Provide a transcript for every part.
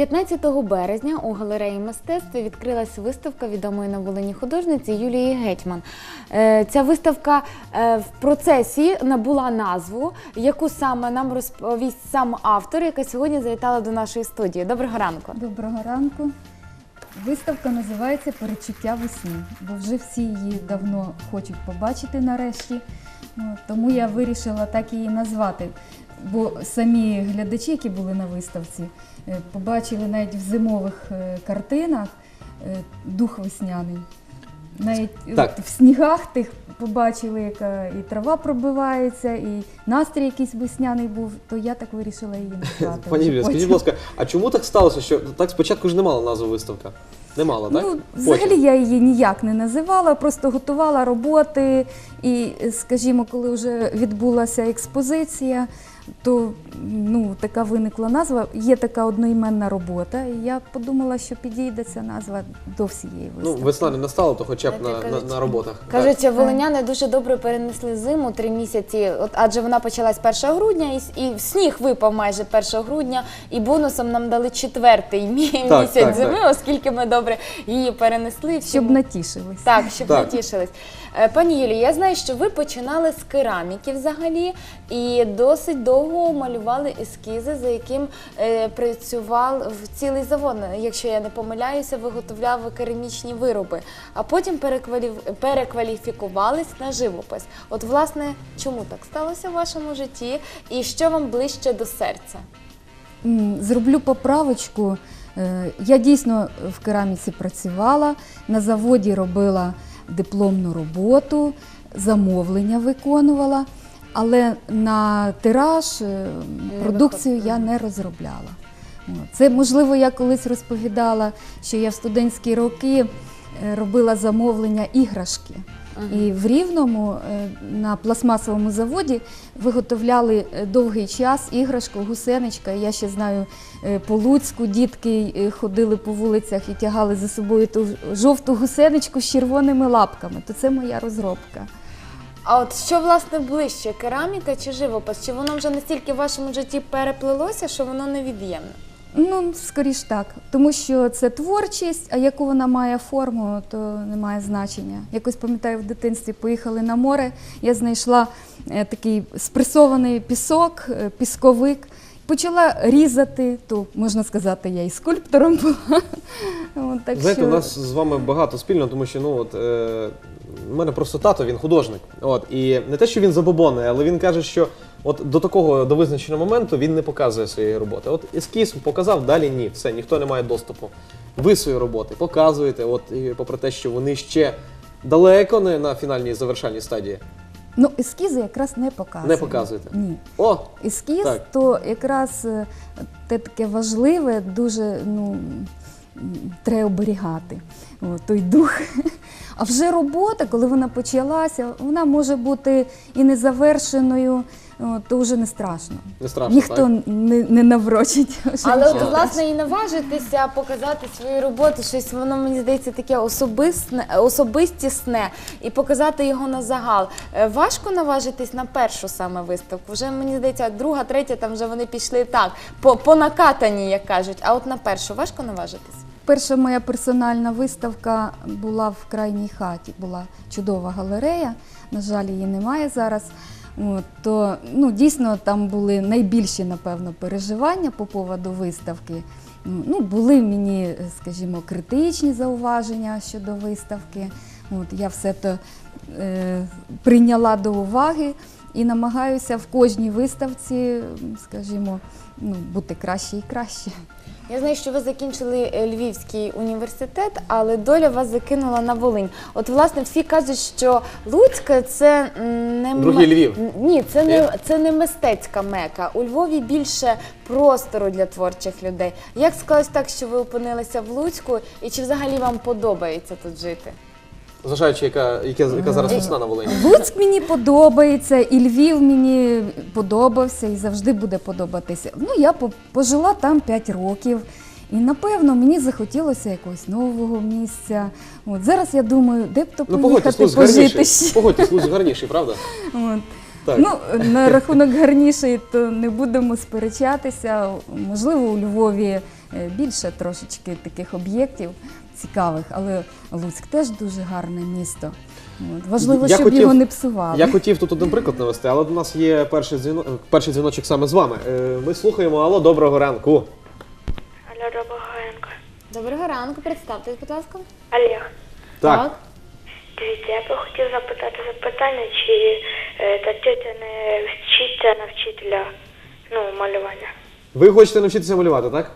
15 березня у галереї мистецтв відкрилась виставка відомої на Волині художниці Юлії Гетьман. Е, Ця виставка е, в процесі набула назву, яку саме нам розповість сам автор, яка сьогодні завітала до нашої студії. Доброго ранку. Доброго ранку. Виставка називається Перечуття весни, бо вже всі її давно хочуть побачити нарешті. Ну, Тому я вирішила так її назвати. Бо самі глядачі, які були на виставці, побачили навіть в зимових е, картинах е, дух весняний. Навіть Так. в снігах тих побачили, яка і трава пробивається, і настрій якийсь весняний був, то я так вирішила її назвати. Пані Юлія, скажіть, будь ласка, а чому так сталося, що так спочатку ж не мала назву виставка? Не мала, так? Ну, Потім. взагалі я її ніяк не називала, просто готувала роботи. І, скажімо, коли вже відбулася експозиція, то ну, така виникла назва. Є така одноіменна робота. І я подумала, що підійде ця назва до всієї Ну, виставки. весна не настала, то хоча б на, на, кажуть, на роботах. Кажуть, волиняни дуже добре перенесли зиму три місяці, от адже вона почалась 1 грудня, і, с- і сніг випав майже 1 грудня, і бонусом нам дали четвертий мі- Так, місяць так, зими, так. оскільки ми добре її перенесли. Щоб всьому- натішились. Так, щоб Так. не тішились. Е, Пані Юлі, я знаю, що ви починали з кераміки взагалі і досить довго малювали ескізи, за яким е, працював цілий завод. Якщо я не помиляюся, виготовляв керамічні вироби, а потім перекваліфікувались на живопис. От, власне, чому так сталося в вашому житті, і що вам ближче до серця? Зроблю поправочку. Е, Я дійсно в кераміці працювала, на заводі робила дипломну роботу, замовлення виконувала, але на тираж е, продукцію я не розробляла. Це можливо, я колись розповідала, що я в студентські роки е, робила замовлення іграшки. І в Рівному е, на пластмасовому заводі виготовляли е, довгий час іграшку, гусеничка. Я ще знаю, е, по Луцьку дітки ходили по вулицях і тягали за собою ту жовту гусеничку з червоними лапками. То це моя розробка. А от що власне ближче, кераміка чи живопис? Чи воно вже настільки в вашому житті переплилося, що воно невід'ємне? Ну, скоріш так, тому що це творчість, а яку вона має форму, то не має значення. Якось пам'ятаю, в дитинстві поїхали на море. Я знайшла е, такий спресований пісок, е, пісковик. Почала різати, то можна сказати, я і скульптором була. От, так Знаєте, що... у нас з вами багато спільно, тому що ну от е, у мене просто тато, він художник. От і не те, що він забобонний, але він каже, що от до такого до визначеного моменту він не показує своєї роботи. От ескіз показав, далі ні, все, ніхто не має доступу. Ви свої роботи показуєте, от і попри те, що вони ще далеко не на фінальній завершальній стадії. Ну, ескізи якраз не показують. Не показуєте? Ні. О, Ескіз Так. то якраз е, те таке важливе, дуже ну, треба оберігати О, той дух. А вже робота, коли вона почалася, вона може бути і незавершеною, о, то вже не страшно. не страшно. Ніхто так? не, не наврочить. Але от, власне і наважитися показати свою роботу, щось воно мені здається таке особисне, особистісне і показати його на загал. Е, Важко наважитись на першу саме виставку. Вже мені здається, друга, третя, там вже вони пішли так, по, по накатані, як кажуть. А от на першу важко наважитись? Перша моя персональна виставка була в крайній хаті. Була чудова галерея. На жаль, її немає зараз. От, то ну, дійсно там були найбільші, напевно, переживання по поводу виставки. Ну, були мені, скажімо, критичні зауваження щодо виставки. От, я все то е, прийняла до уваги і намагаюся в кожній виставці, скажімо, ну, бути краще і краще. Я знаю, що ви закінчили е, Львівський університет, але доля вас закинула на Волинь. От, власне, всі кажуть, що Луцьк це не м- Другий Львів. Ні, це не це не мистецька мека. У Львові більше простору для творчих людей. Як склалось так, що ви опинилися в Луцьку, і чи взагалі вам подобається тут жити? Зважаючи, яка, яка, яка зараз весна на Волині. Луцьк мені подобається, і Львів мені подобався і завжди буде подобатися. Ну, я по- пожила там 5 років. І напевно мені захотілося якогось нового місця. От зараз я думаю, де б то Ну поїхати пожити ще. Погодьтесь, Луцьк гарніший, правда? От. Так. Ну, на рахунок гарніший, то не будемо сперечатися. Можливо, у Львові е, більше трошечки таких об'єктів цікавих, але Луцьк теж дуже гарне місто. От. Важливо, Я щоб хотів- його не псували. Я хотів тут один приклад навести, але до нас є перший дзвінок, перший дзвіночок саме з вами. Е, Ми слухаємо. Алло, доброго ранку. Алло, доброго ранку. Доброго ранку, представтесь, будь ласка. Олег, Так. дивіться, я би хотів запитати запитання, чи е, та тетя не вчиться на вчителя ну, малювання. Ви хочете навчитися малювати, так?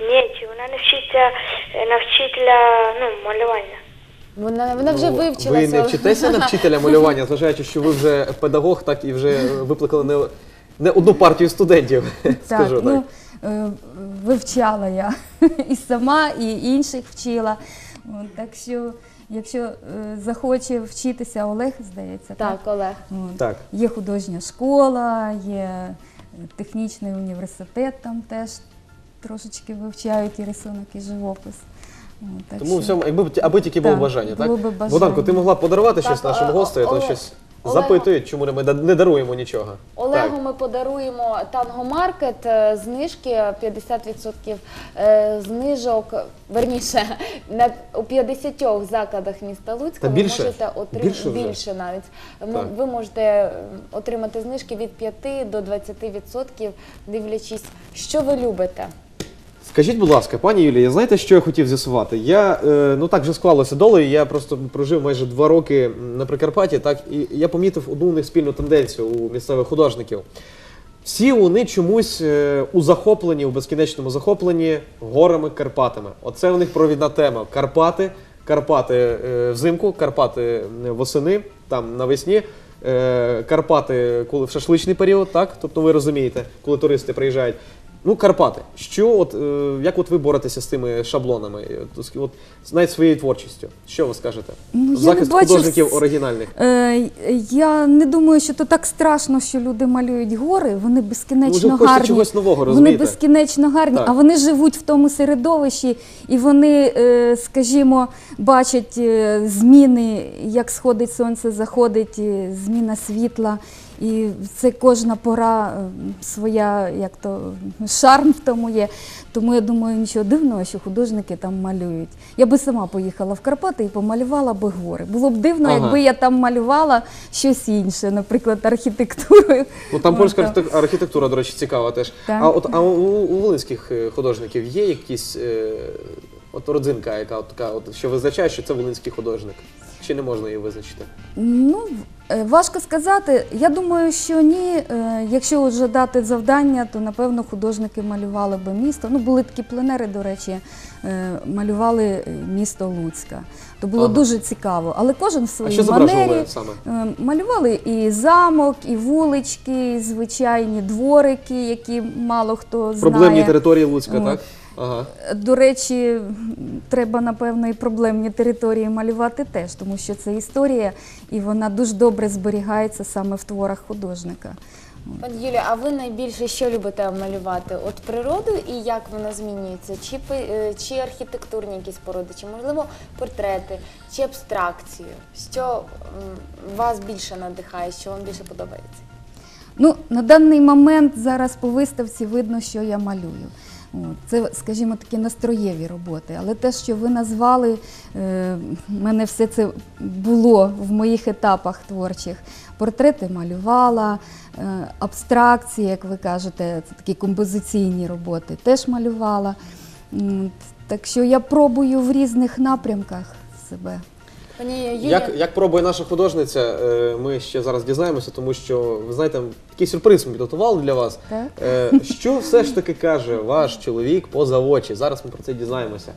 Ні, чи вона не вчиться е, на вчителя ну, малювання. Вона, вона вже Ну, вивчилася. Ви не вчитеся на вчителя малювання, зважаючи, що ви вже педагог, так і вже викликали не, не одну партію студентів. Так, скажу так. ну, е, вивчала я і сама, і інших вчила. От, так що, якщо е, захоче вчитися Олег, здається, так? Так, Олег. От. Так. Є художня школа, є е, технічний університет, там теж трошечки вивчають і рисунок, і живопис. Так Тому що- всьому, якби аби тільки було Так, бажання, так? було би бажання. Богданко, ти могла б подарувати Так, щось нашим е, гостям, а то щось запитують, чому ми да- не даруємо нічого. Олегу Так. ми подаруємо тангомаркет, е, знижки 50% е, знижок, верніше, на, у 50 закладах міста Луцька Та ви більше? можете отримати Більше вже? більше навіть. М- Так. Ви можете е, отримати знижки від 5 до 20%, дивлячись, що ви любите. Скажіть, будь ласка, пані Юлія, знаєте, що я хотів з'ясувати? Я е, ну так вже склалося долею. Я просто прожив майже два роки на Прикарпатті, так і я помітив одну у них спільну тенденцію у місцевих художників. Всі вони чомусь е, у захопленні, у безкінечному захопленні горами Карпатами. Оце у них провідна тема. Карпати, Карпати е, взимку, Карпати е, восени, там навесні. Карпати, коли в шашличний період, так? Тобто ви розумієте, коли туристи приїжджають. Ну, Карпати. Що от е, як от ви боретеся з тими шаблонами? Е, ск- От навіть своєю творчістю. Що ви скажете? Ну, я не Захист бачу художників с- оригінальних. Е, я не думаю, що то так страшно, що люди малюють гори. Вони Ну, безкінечно вже гарні. чогось нового, вони розумієте? безкінечно гарні, Так. а вони живуть в тому середовищі, і вони, е, скажімо, бачать е, зміни, як сходить сонце, заходить, е, зміна світла. І це кожна пора е, своя, як то шарм в тому є. Тому я думаю, нічого дивного, що художники там малюють. Я би сама поїхала в Карпати і помалювала би гори. Було б дивно, Ага. якби я там малювала щось інше, наприклад, архітектурою. Ну там польська так. архітек- архітектура, до речі, цікава теж. Так. А от а у, у волинських е, художників є якісь е, от родзинка, яка от така, от що визначає, що це волинський художник? Чи не можна її визначити? Ну, важко сказати. Я думаю, що ні. Е, Якщо вже дати завдання, то напевно художники малювали би місто. Ну, були такі пленери, до речі, е, малювали е, місто Луцька. То було Ага. дуже цікаво. Але кожен в своїй манері. саме? Е, Малювали і замок, і вулички, і звичайні дворики, які мало хто знає. Проблемні території Луцька, так? Ага. До речі, треба напевно і проблемні території малювати теж, тому що це історія, і вона дуже добре зберігається саме в творах художника. Пані Юлія, а ви найбільше що любите малювати? От природу і як вона змінюється? Чи, е, чи архітектурні якісь породи, чи можливо портрети, чи абстракцію? Що вас більше надихає, що вам більше подобається? Ну, на даний момент зараз по виставці видно, що я малюю. Це, скажімо, такі настроєві роботи. Але те, що ви назвали, е, в мене все це було в моїх етапах творчих. Портрети малювала, е, абстракції, як ви кажете, це такі композиційні роботи, теж малювала. Так що я пробую в різних напрямках себе. Пані Юлія, Як, як пробує наша художниця, е, ми ще зараз дізнаємося, тому що ви знаєте, такий сюрприз ми підготували для вас. Так? Е, Що все ж таки каже ваш чоловік поза очі? Зараз ми про це дізнаємося.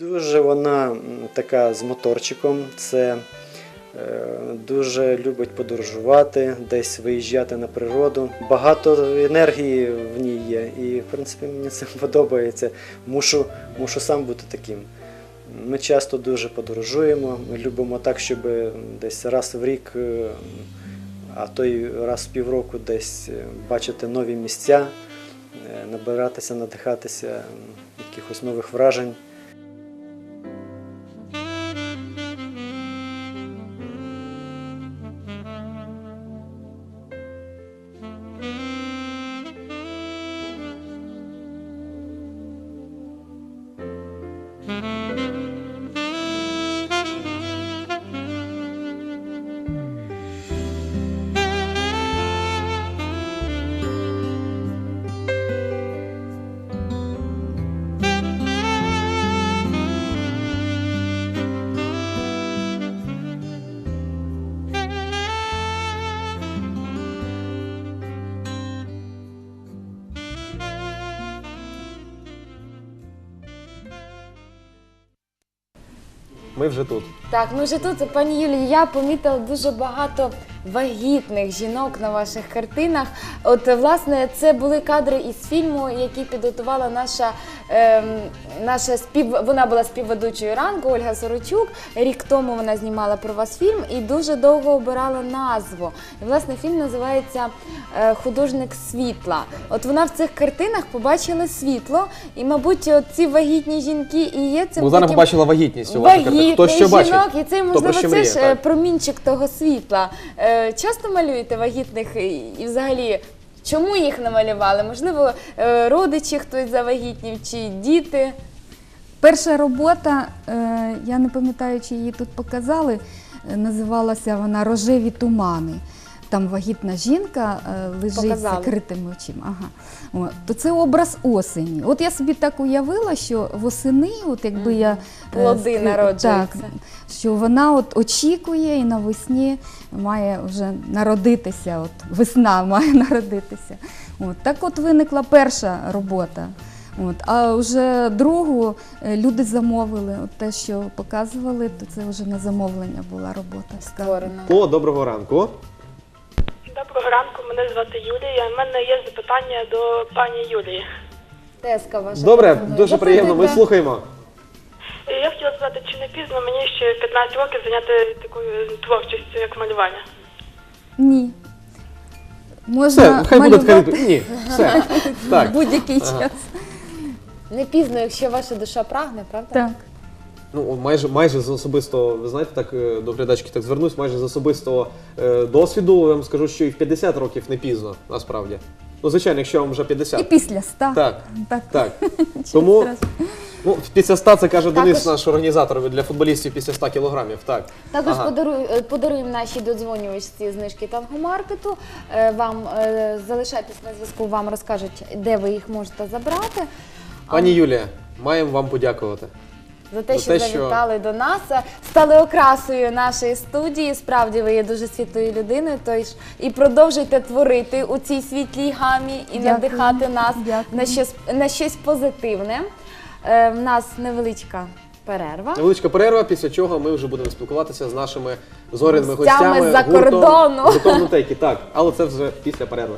Дуже вона м, така з моторчиком. Це е, дуже любить подорожувати, десь виїжджати на природу. Багато енергії в ній є, і в принципі мені це подобається. Мушу, мушу сам бути таким. Ми часто дуже подорожуємо. Ми любимо так, щоб десь раз в рік, е, а то й раз в півроку десь е, бачити нові місця, е, набиратися, надихатися якихось нових вражень. Ми вже тут. Так, ми вже тут, пані Юлії, я помітила дуже багато вагітних жінок на ваших картинах. От, е, власне, це були кадри із фільму, який підготувала наша, ем, наша спів... вона була співведучою ранку Ольга Сорочук. Рік тому вона знімала про вас фільм і дуже довго обирала назву. І, власне, фільм називається е, Художник світла. От вона в цих картинах побачила світло, і, мабуть, от ці вагітні жінки і є цим Богдана таким побачила вагітність у ваших картинах. Хто що бачить? і це можливо це ж е, так. промінчик того світла. Е, Часто малюєте вагітних і, взагалі. Чому їх намалювали? Можливо, е, родичі хтось завагітнів чи діти. Перша робота, е, я не пам'ятаю, чи її тут показали, називалася вона Рожеві тумани. Там вагітна жінка е, лежить Показали. з закритими очима. Ага. О, то це образ осені. От я собі так уявила, що восени, от якби я е, Плоди ск- народжуються. Так, що вона от очікує і навесні має вже народитися. От весна має народитися. От так от виникла перша робота. От, а вже другу е, люди замовили. От те, що показували, то це вже на замовлення була робота. Створена. О, доброго ранку. Доброго ранку, мене звати Юлія. У мене є запитання до пані Юлії. Теска ваша. Добре, телефонує. дуже приємно. Ми слухаємо. Я хотіла сказати, чи не пізно мені ще 15 років зайняти такою творчістю, як малювання. Ні. Можна Все, хай буде така малювати відповідь. Ні, все. Так. будь-який час. Не пізно, якщо ваша душа прагне, правда? Так. Ну, майже, майже з особистого, ви знаєте, так е, до глядачки так звернусь, майже з особистого е, досвіду я вам скажу, що і в 50 років не пізно, насправді. Ну, звичайно, якщо вам вже 50. І після ста. Так, так. так. Тому ну, після 100 це каже Денис, Також- наш організатор для футболістів після 100 кілограмів. Так. Також Ага. подаруй- е, подаруємо нашій додзвонювачці знижки тангомаркету. Е, Вам е, залишайтесь на зв'язку, вам розкажуть, де ви їх можете забрати. Пані Юлія, маємо вам подякувати. За те, За що те, що- завітали до нас, е, стали окрасою нашої студії. Справді ви є дуже світлою людиною. Тож і продовжуйте творити у цій світлій гамі і Дякую. надихати нас Дякую. на щось на щось позитивне. Е, В нас невеличка перерва. Невеличка перерва, після чого ми вже будемо спілкуватися з нашими зоряними Гостями гостями з-за кордону. гуртом «Нутейки». Так, але це вже після перерви.